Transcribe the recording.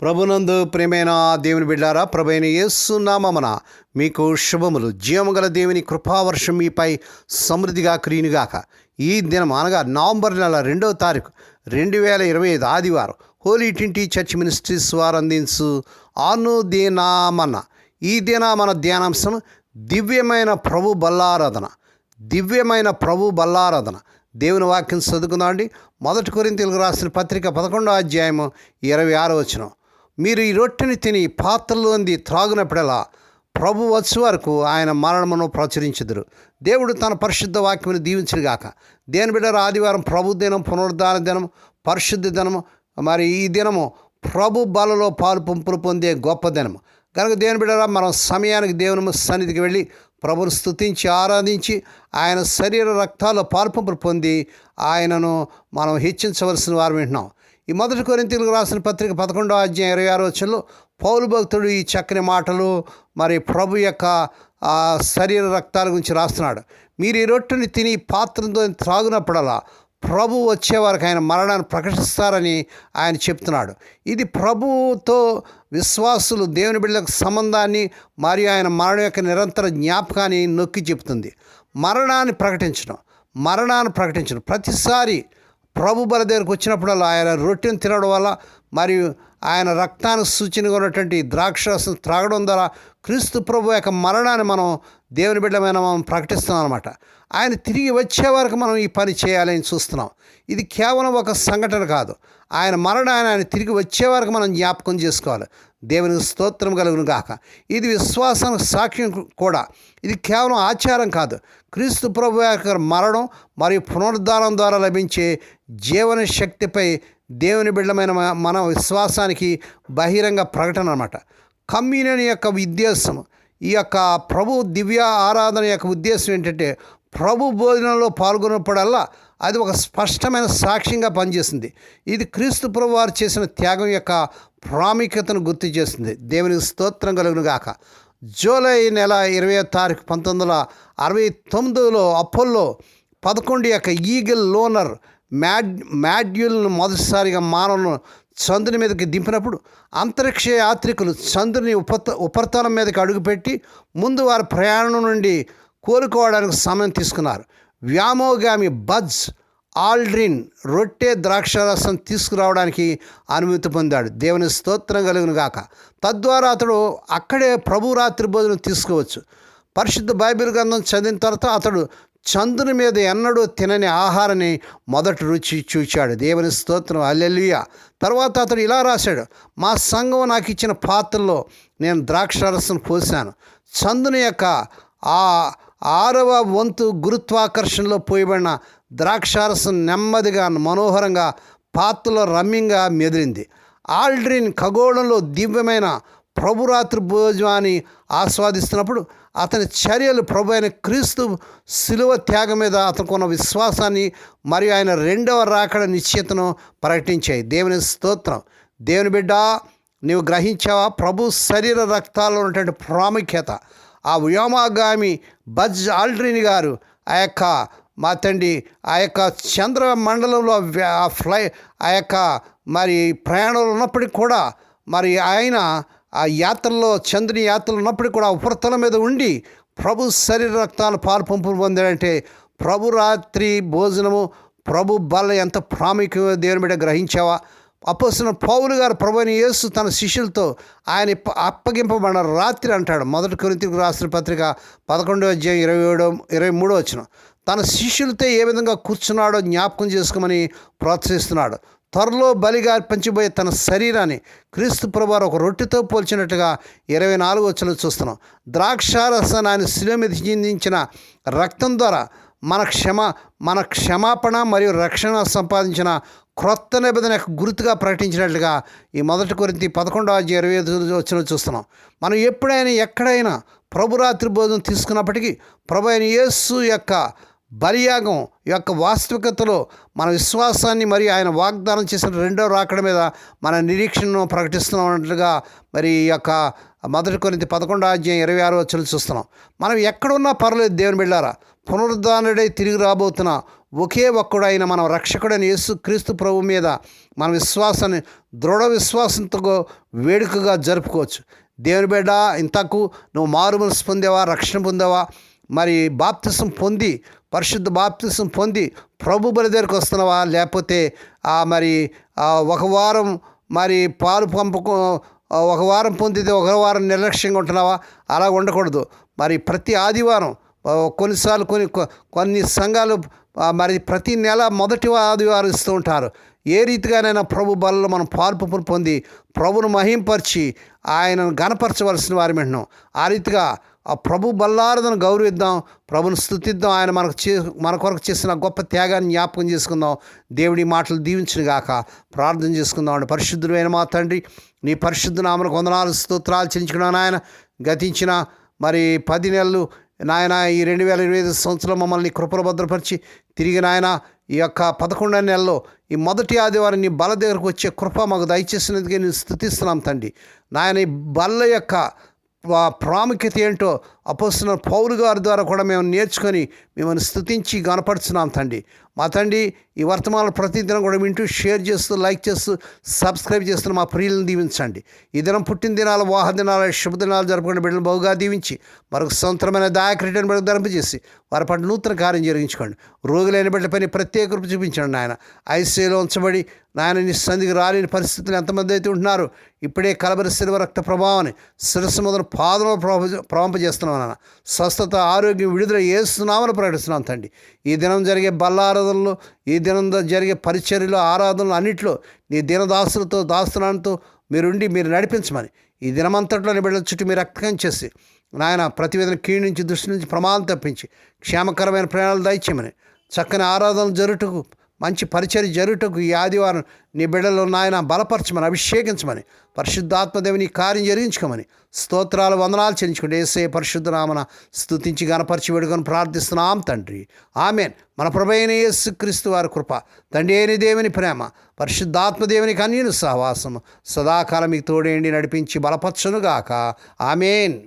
ప్రభునందు ప్రేమైన దేవుని బిడ్డారా ప్రభైన యేసు మీకు శుభములు. జీవముగల దేవుని కృపావర్షం మీపై సమృద్ధిగా క్రీనుగాక ఈ దినం అనగా నవంబర్ నెల రెండవ తారీఖు రెండు వేల ఇరవై ఐదు ఆదివారం హోలీ ట్వంటీ చర్చ్ మినిస్ట్రీస్ వారు అందించు ఆను దినామన్న ఈ దిన మన ధ్యానాంశం దివ్యమైన ప్రభు బల్లారాధన. దివ్యమైన ప్రభు బల్లారాధన. దేవుని వాక్యం చదువుకుందామండి. మొదటి కొరింతలకు రాసిన పత్రిక పదకొండో అధ్యాయము ఇరవై ఆరో వచనం. మీరు ఈ రొట్టెని తిని పాత్రలోంది త్రాగునప్పుడెలా ప్రభు వచ్చు వరకు ఆయన మరణమును ప్రచురించుదురు. దేవుడు తన పరిశుద్ధ వాక్యమును దీవించుగాక దేని బిడ్డ ఆదివారం ప్రభు దినం పునరుద్ధాన దినం పరిశుద్ధ దినము మరి ఈ దినము ప్రభు బలలో పాలు పంపులు పొందే గొప్ప దినము. కనుక దేని బిడ్డరా మనం సమయానికి దేవుని సన్నిధికి వెళ్ళి ప్రభును స్తుతించి ఆరాధించి ఆయన శరీర రక్తాల్లో పాల్పంపులు పొంది ఆయనను మనం హెచ్చించవలసిన వారు వింటున్నాం ఈ మొదటి కొరింతలకు రాసిన పత్రిక పదకొండో అధ్యాయం ఇరవై ఆరో వచ్చంలో పౌలు భక్తుడు ఈ చక్కని మాటలు మరి ప్రభు యొక్క శరీర రక్తాల గురించి రాస్తున్నాడు. మీరు ఈ రొట్టెని తిని పాత్రతో త్రాగునప్పుడల్లా ప్రభు వచ్చే వరకు ఆయన మరణాన్ని ప్రకటిస్తారని ఆయన చెప్తున్నాడు. ఇది ప్రభువుతో విశ్వాసులు దేవుని బిడ్డలకు సంబంధాన్ని మరియు ఆయన మరణం యొక్క నిరంతర జ్ఞాపకాన్ని నొక్కి చెప్తుంది. మరణాన్ని ప్రకటించడం మరణాన్ని ప్రకటించడం. ప్రతిసారి ప్రభు బల దగ్గరకు వచ్చినప్పుడల్లా ఆయన రొట్టెను తినడం వల్ల మరియు ఆయన రక్తానికి సూచనగా ఉన్నటువంటి ద్రాక్షరసం త్రాగడం ద్వారా క్రీస్తు ప్రభు యొక్క మరణాన్ని మనం దేవుని బిడ్డమైన మనం ప్రకటిస్తున్నాం అనమాట ఆయన తిరిగి వచ్చే వరకు మనం ఈ పని చేయాలని చూస్తున్నాం. ఇది కేవలం ఒక సంఘటన కాదు. ఆయన మరణాన్ని ఆయన తిరిగి వచ్చే వరకు మనం జ్ఞాపకం చేసుకోవాలి. దేవునికి స్తోత్రం కలుగును గాక. ఇది విశ్వాసానికి సాక్ష్యం కూడా. ఇది కేవలం ఆచారం కాదు. క్రీస్తు ప్రభు యొక్క మరణం మరియు పునరుద్ధారం ద్వారా లభించే జీవన శక్తిపై దేవుని బిడ్డమైన మన విశ్వాసానికి బహిరంగ ప్రకటన అనమాట కమ్యూనియన్ యొక్క ఉద్దేశం ఈ యొక్క ప్రభు దివ్య ఆరాధన యొక్క ఉద్దేశం ఏంటంటే ప్రభు భోజనంలో పాల్గొన్నప్పుడల్లా అది ఒక స్పష్టమైన సాక్ష్యంగా పనిచేస్తుంది ఇది క్రీస్తు ప్రభు వారు చేసిన త్యాగం యొక్క ప్రాముఖ్యతను గుర్తు చేస్తుంది. దేవునికి స్తోత్రం కలుగును గాక. జూలై నెల ఇరవై తారీఖు పంతొమ్మిది వందల అరవై తొమ్మిదిలో అపోల్లో పదకొండు యొక్క ఈగిల్ లోనర్ మ్యాడ్ మాడ్యూల్ను మొదటిసారిగా మానవులను చంద్రుని మీదకి దింపినప్పుడు అంతరిక్ష యాత్రికులు చంద్రుని ఉపత ఉపరితలం మీదకి అడుగుపెట్టి ముందు వారి ప్రయాణం నుండి కోలుకోవడానికి సమయం తీసుకున్నారు. వ్యామోగామి బజ్ ఆల్డ్రిన్ రొట్టె ద్రాక్షరసం తీసుకురావడానికి అనుమతి పొందాడు. దేవుని స్తోత్రం కలుగును గాక. తద్వారా అతడు అక్కడే ప్రభు రాత్రి భోజనం తీసుకోవచ్చు. పరిశుద్ధ బైబిల్ గ్రంథం చదివిన తర్వాత అతడు చంద్రుని మీద ఎన్నడూ తినని ఆహారాన్ని మొదటి రుచి చూచాడు. దేవుని స్తోత్రం. అల్లెలుయ తర్వాత అతడు ఇలా రాశాడు. మా సంఘం నాకు ఇచ్చిన పాత్రలో నేను ద్రాక్షరసం పోశాను చంద్రుని యొక్క ఆ ఆరవ వంతు గురుత్వాకర్షణలో పోయబడిన ద్రాక్షారసం నెమ్మదిగా మనోహరంగా పాత్రలో రమ్యంగా మెదిలింది. ఆల్డ్రిన్ ఖగోళంలో దివ్యమైన ప్రభురాత్రి భోజనాన్ని ఆస్వాదిస్తున్నప్పుడు అతని చర్యలు ప్రభు అయిన క్రీస్తు శిలువ త్యాగం మీద అతనికి విశ్వాసాన్ని మరియు ఆయన రెండవ రాకడ నిశ్చితను ప్రకటించాయి. దేవుని స్తోత్రం. దేవుని బిడ్డ నీవు గ్రహించావా? ప్రభు శరీర రక్తాల్లో ఉన్నటువంటి ప్రాముఖ్యత. ఆ వ్యోమాగామి బజ్ ఆల్డ్రిని గారు ఆ యొక్క మా తండ్రి ఆ యొక్క చంద్ర మండలంలో ఆ ఫ్లై ఆ యొక్క మరి ప్రయాణంలో ఉన్నప్పటికీ కూడా మరి ఆయన ఆ యాత్రలో చంద్రుని యాత్రలు ఉన్నప్పటికీ కూడా ఉపరితలం మీద ఉండి ప్రభు శరీర రక్తాలు పాలు పంపులు పొందాడంటే ప్రభు రాత్రి భోజనము ప్రభు బల ఎంత ప్రాముఖ్యమో దేవుని బిడ్డ గ్రహించావా? అపోసిన పౌలు గారు ప్రభుని యేసు తన శిష్యులతో ఆయన అప్పగింపబడిన రాత్రి అంటాడు. మొదటి కొరింతికి రాసిన పత్రిక పదకొండో అధ్యాయం ఇరవై ఏడో ఇరవై మూడో వచ్చిన తన శిష్యులతో ఏ విధంగా కూర్చున్నాడో జ్ఞాపకం చేసుకోమని ప్రోత్సహిస్తున్నాడు త్వరలో బలిగా అర్పించబోయే తన శరీరాన్ని క్రీస్తు ప్రభువారు ఒక రొట్టెతో పోల్చినట్టుగా ఇరవై నాలుగు వచ్చిన చూస్తున్నాం. ద్రాక్ష రసనాన్ని శిలువ మీద చిందించిన రక్తం ద్వారా మన క్షమ మన క్షమాపణ మరియు రక్షణ సంపాదించిన క్రొత్త నిబంధన యొక్క గుర్తుగా ప్రకటించినట్లుగా ఈ మొదటి కొరింత పదకొండవ ఇరవై ఐదు వచ్చిన చూస్తున్నాం. మనం ఎప్పుడైనా ఎక్కడైనా ప్రభురాత్రి భోజనం తీసుకున్నప్పటికీ ప్రభు అయిన యేసు యొక్క బలియాగం యొక్క వాస్తవికతలో మన విశ్వాసాన్ని మరియు ఆయన వాగ్దానం చేసిన రెండో రాకడ మీద మన నిరీక్షణను ప్రకటిస్తున్నట్లుగా మరి ఈ యొక్క మొదటి కొన్ని పదకొండో అధ్యాయం ఇరవై ఆరు వచ్చలు చూస్తున్నాం. మనం ఎక్కడున్నా పర్లేదు దేవుని బిళ్ళారా పునరుద్ధానుడై తిరిగి రాబోతున్న ఒకే ఒక్కడైన మన రక్షకుడైన యేసు క్రీస్తు ప్రభు మీద మన విశ్వాసాన్ని దృఢ విశ్వాసంతో వేడుకగా జరుపుకోవచ్చు. దేవుని బిడ్డ ఇంతకు నువ్వు మారు పొందేవా పొందావా రక్షణ పొందావా? మరి బాప్తిసం పొంది పరిశుద్ధ బాప్తిసం పొంది ప్రభు బలి దగ్గరికి వస్తున్నావా? లేకపోతే ఆ మరి ఒక వారం మరి పాలు పంపకు ఒక వారం పొందితే ఒక వారం నిర్లక్ష్యంగా ఉంటున్నావా? అలా ఉండకూడదు. మరి ప్రతి ఆదివారం కొన్నిసార్లు కొన్ని కొన్ని సంఘాలు మరి ప్రతి నెల మొదటి ఆదివారం ఇస్తూ ఉంటారు. ఏ రీతిగానైనా ప్రభు బలలో మనం పాల్పు పొంది ప్రభును మహింపరిచి ఆయనను గణపరచవలసిన వారి వింటున్నాం ఆ రీతిగా ఆ ప్రభు బల్లారదను గౌరవిద్దాం ప్రభుని స్థుతిద్దాం ఆయన మనకు చే మన కొరకు చేసిన గొప్ప త్యాగాన్ని జ్ఞాపకం చేసుకుందాం. దేవుడి మాటలు దీవించిన గాక. ప్రార్థన చేసుకుందాం అండి. పరిశుద్ధుడైన మా తండ్రి నీ పరిశుద్ధ నామను వందనాలు స్తోత్రాలు చెల్లించుకున్నాను ఆయన గతించిన మరి పది నెలలు నాయన ఈ రెండు వేల ఇరవై ఐదు సంవత్సరం మమ్మల్ని కృపలు భద్రపరిచి తిరిగి నాయన ఈ యొక్క పదకొండవ నెలలో ఈ మొదటి ఆదివారం నీ బల దగ్గరకు వచ్చే కృప మాకు దయచేసినందుకే నేను స్థుతిస్తున్నాం తండ్రి. నాయన ఈ బల్ల యొక్క ప్రాముఖ్యత ఏంటో అపోస్తున్న పౌరు గారి ద్వారా కూడా మేము నేర్చుకొని మిమ్మల్ని స్థుతించి గనపరుచున్నాం తండ్రి. మా తండ్రి ఈ వర్తమానాలు ప్రతిదినం కూడా వింటూ షేర్ చేస్తూ లైక్ చేస్తూ సబ్స్క్రైబ్ చేస్తున్న మా ప్రియులను దీవించండి. ఈ దినం పుట్టిన దినాలు వాహ శుభదినాలు జరుపుకునే బిడ్డలు బహుగా దీవించి మరొక సంవత్సరమైన దాయకరిటైన బిడ్డకు ధరింపజేసి వారి పట్ల నూతన కార్యం జరిగించుకోండి. రోగులైన బిడ్డపైన ప్రత్యేక రూపు చూపించండి నాయన. ఐసీలో ఉంచబడి నాయన నీ సంధికి రాలేని పరిస్థితులు ఎంతమంది అయితే ఉంటున్నారు ఇప్పుడే కలబరి శిలువ రక్త ప్రభావాన్ని శిరస్సు మొదలు పాదములు ప్రవంపజేస్తున్నాం నాన్న స్వస్థత ఆరోగ్యం విడుదల ఏస్తున్నామని ప్రకటిస్తున్నాం తండ్రి. ఈ దినం జరిగే బల్లారాధనలు ఈ దినం జరిగే పరిచర్యలు ఆరాధనలు అన్నింటిలో నీ దినదాసులతో దాస్తునాలతో మీరుండి మీరు నడిపించమని ఈ దినమంతట్లో బిడ్డల చుట్టూ మీరు రక్తం చేసి నాయన ప్రతివేదన కీడు నుంచి దృష్టి నుంచి ప్రమాదం తప్పించి క్షేమకరమైన ప్రయాణాలు దయచేయమని చక్కని ఆరాధనలు జరుటకు మంచి పరిచర్య జరుటకు ఈ ఆదివారం నీ బిడ్డలో నాయన బలపరచమని అభిషేకించమని పరిశుద్ధాత్మదేవిని కార్యం జరిగించుకోమని స్తోత్రాలు వందనాలు చెల్లించుకుంటే ఏసే పరిశుద్ధ నామన స్తుతించి గనపరిచి వేడుకొని ప్రార్థిస్తున్నాం తండ్రి. ఆమెన్. మన ప్రభైన యేసు క్రీస్తు వారి కృప తండ్రి అయిన దేవుని ప్రేమ పరిశుద్ధాత్మదేవుని కన్యను సహవాసము సదాకాలం మీకు తోడేండి నడిపించి బలపరచునుగాక. ఆమెన్.